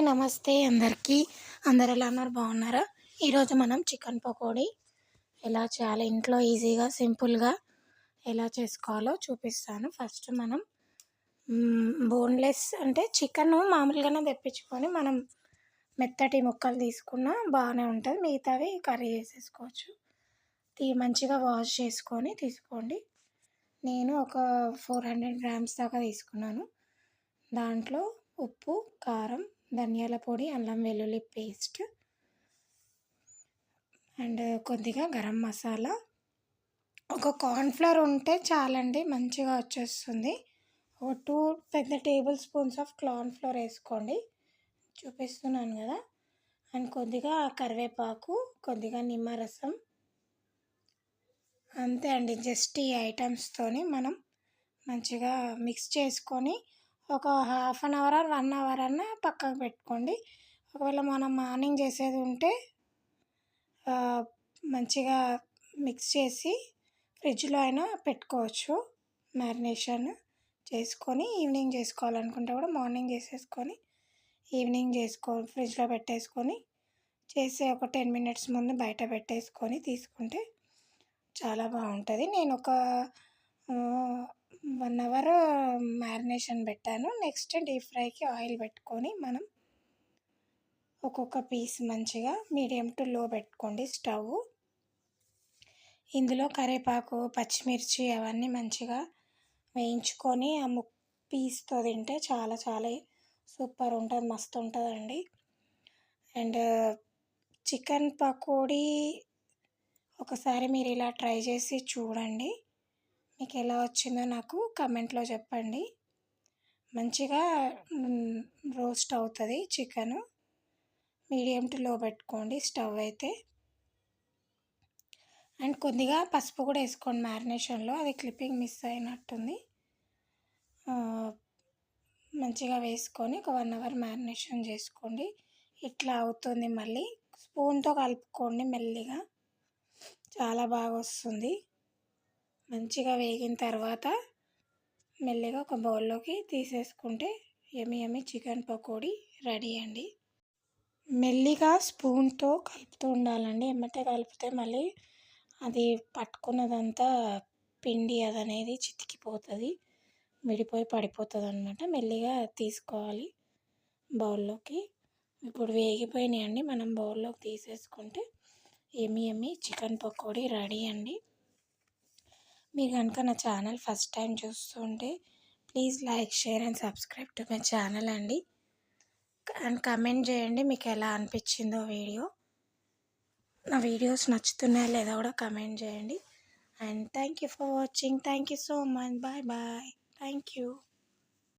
Hi నమస్తే అందరికీ. అందరు ఎలా ఉన్నారు? బాగున్నారా? ఈరోజు మనం చికెన్ పకోడీ ఎలా చేయాలి? ఇంట్లో ఈజీగా సింపుల్గా ఎలా చేసుకోవాలో చూపిస్తాను. ఫస్ట్ మనం బోన్లెస్ అంటే చికెన్ మామూలుగానే తెప్పించుకొని మనం మెత్తటి ముక్కలు తీసుకున్న బాగానే ఉంటుంది. మిగతావి కర్రీ చేసేసుకోవచ్చు. తీ మంచిగా వాష్ చేసుకొని తీసుకోండి. నేను ఒక ఫోర్ హండ్రెడ్ గ్రామ్స్ దాకా తీసుకున్నాను. దాంట్లో ఉప్పు కారం ధనియాల పొడి అల్లం వెల్లుల్లి పేస్ట్ అండ్ కొద్దిగా గరం మసాలా. ఒక కార్న్ఫ్లవర్ ఉంటే చాలండి మంచిగా వచ్చేస్తుంది. ఒక టూ పెద్ద టేబుల్ స్పూన్స్ ఆఫ్ కార్న్ఫ్లవర్ వేసుకోండి. చూపిస్తున్నాను కదా. అండ్ కొద్దిగా కరివేపాకు కొద్దిగా నిమ్మరసం. అంతే అండి జస్ట్ ఈ ఐటమ్స్తోని మనం మంచిగా మిక్స్ చేసుకొని ఒక half an hour or one hour అన్న పక్కకు పెట్టుకోండి. ఒకవేళ మనం మార్నింగ్ చేసేది ఉంటే మంచిగా మిక్స్ చేసి ఫ్రిడ్జ్లో అయినా పెట్టుకోవచ్చు. మ్యారినేషన్ చేసుకొని ఈవినింగ్ చేసుకోవాలనుకుంటే కూడా మార్నింగ్ చేసేసుకొని ఈవినింగ్ చేసుకో ఫ్రిడ్జ్లో పెట్టేసుకొని చేసే ఒక టెన్ మినిట్స్ ముందు బయట పెట్టేసుకొని తీసుకుంటే చాలా బాగుంటుంది. నేను ఒక వన్ అవర్ మ్యారినేషన్ పెట్టాను. నెక్స్ట్ డీప్ ఫ్రైకి ఆయిల్ పెట్టుకొని మనం ఒక్కొక్క పీస్ మంచిగా మీడియం టు లో పెట్టుకోండి స్టవ్. ఇందులో కరివేపాకు పచ్చిమిర్చి అవన్నీ మంచిగా వేయించుకొని ఆ ము పీస్తో తింటే చాలా చాలా సూపర్ ఉంటుంది మస్తు ఉంటుందండి. అండ్ చికెన్ పకోడీ ఒకసారి మీరు ఇలా ట్రై చేసి చూడండి. మీకు ఎలా వచ్చిందో నాకు కమెంట్లో చెప్పండి. మంచిగా రోస్ట్ అవుతుంది చికెను. మీడియం టు లో పెట్టుకోండి స్టవ్ అయితే. అండ్ కొద్దిగా పసుపు కూడా వేసుకోండి మ్యారినేషన్లో అది క్లిప్పింగ్ మిస్ అయినట్టుంది. మంచిగా వేసుకొని ఒక వన్ అవర్ మ్యారినేషన్ చేసుకోండి. ఇట్లా అవుతుంది మళ్ళీ. స్పూన్తో కలుపుకోండి మెల్లిగా. చాలా బాగా వస్తుంది మంచిగా వేగిన తర్వాత మెల్లిగా ఒక బౌల్లోకి తీసేసుకుంటే ఎమి ఎమి చికెన్ పకోడీ రెడీ అండి. మెల్లిగా స్పూన్తో కలుపుతూ ఉండాలండి. ఎమ్మటే కలిపితే మళ్ళీ అది పట్టుకున్నదంతా పిండి అది అనేది చితికిపోతుంది. విడిపోయి పడిపోతుంది అనమాట మెల్లిగా తీసుకోవాలి బౌల్లోకి. ఇప్పుడు వేగిపోయినాయండి. మనం బౌల్లోకి తీసేసుకుంటే ఏమి ఎమ్మి చికెన్ పకోడీ రెడీ అండి. మీరు కనుక నా ఛానల్ ఫస్ట్ టైం చూస్తుంటే please like share and subscribe to my channel అండి. అండ్ కమెంట్ చేయండి మీకు ఎలా అనిపించిందో వీడియో. నా వీడియోస్ నచ్చుతున్నాయా లేదా కూడా కమెంట్ చేయండి. And thank you for watching. Thank you so much. Bye bye. Thank you.